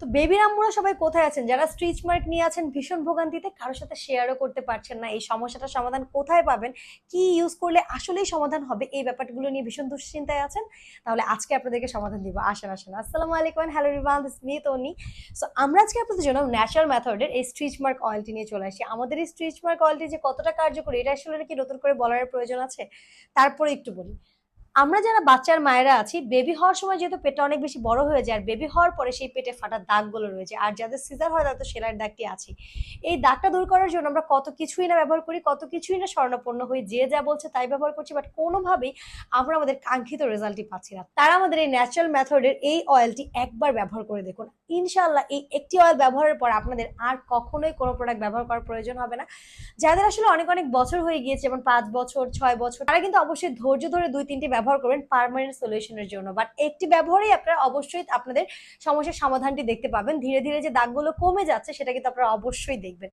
তো বেবি রাম্মুরা সবাই কোথায় আছেন? যারা স্ট্রিচ মার্ক নিয়ে আছেন, ভীষণ ভোগান্তিতে কারোর সাথে শেয়ারও করতে পারছেন না। এই সমস্যাটার সমাধান কোথায় পাবেন? কি ইউজ করলে আসলেই সমাধান হবে? এই ব্যাপারগুলো নিয়ে ভীষণ দুশ্চিন্তায় আছেন। তাহলে আজকে আপনাদেরকে সমাধান দিব। আসেন আসেন। আসসালামু আলাইকুম হ্যালো রিভান মি তনি সো আমরা আজকে আপনাদের জন্য ন্যাচারাল মেথডের এই স্ট্রিচ মার্ক অয়েলটি নিয়ে চলে আসি। আমাদের এই স্ট্রিচ মার্ক অয়েলটি যে কতটা কার্যকরী, এটা আসলে কি নতুন করে বলার প্রয়োজন আছে? তারপরে একটু বলি। আমরা যারা বাচ্চার মায়েরা আছি বেবি হওয়ার সময় যেহেতু পেটটা অনেক বেশি বড় হয়ে যায়, আর বেবি হওয়ার পরে সেই পেটে ফাটার দাগগুলো রয়েছে, আর যাদের সিজার হয় তাদের সেলাইয়ের দাগটি আছে। এই দাগটা দূর করার জন্য আমরা কত কিছুই না ব্যবহার করি, কত কিছুই না স্বর্ণপন্ন হই, যে যা বলছে তাই ব্যবহার করছি বাট কোনোভাবেই আমরা আমাদের কাঙ্ক্ষিত রেজাল্টটি পাচ্ছি না। তারা আমাদের এই ন্যাচারাল মেথডের এই অয়েলটি একবার ব্যবহার করে দেখুন। ইনশাল্লাহ এই একটি অয়েল ব্যবহারের পর আপনাদের আর কখনোই কোনো প্রোডাক্ট ব্যবহার করার প্রয়োজন হবে না। যাদের আসলে অনেক অনেক বছর হয়ে গিয়েছে, যেমন পাঁচ বছর, ছয় বছর, তারা কিন্তু অবশ্যই ধৈর্য ধরে দুই, তিনটি ব্যবহার করবেন পারমানেন্ট সলিউশনের জন্য। বাট একটি ব্যবহারেই আপনারা অবশ্যই আপনাদের সমস্যার সমাধানটি দেখতে পাবেন। ধীরে ধীরে যে দাগগুলো কমে যাচ্ছে, সেটা কিন্তু আপনারা অবশ্যই দেখবেন।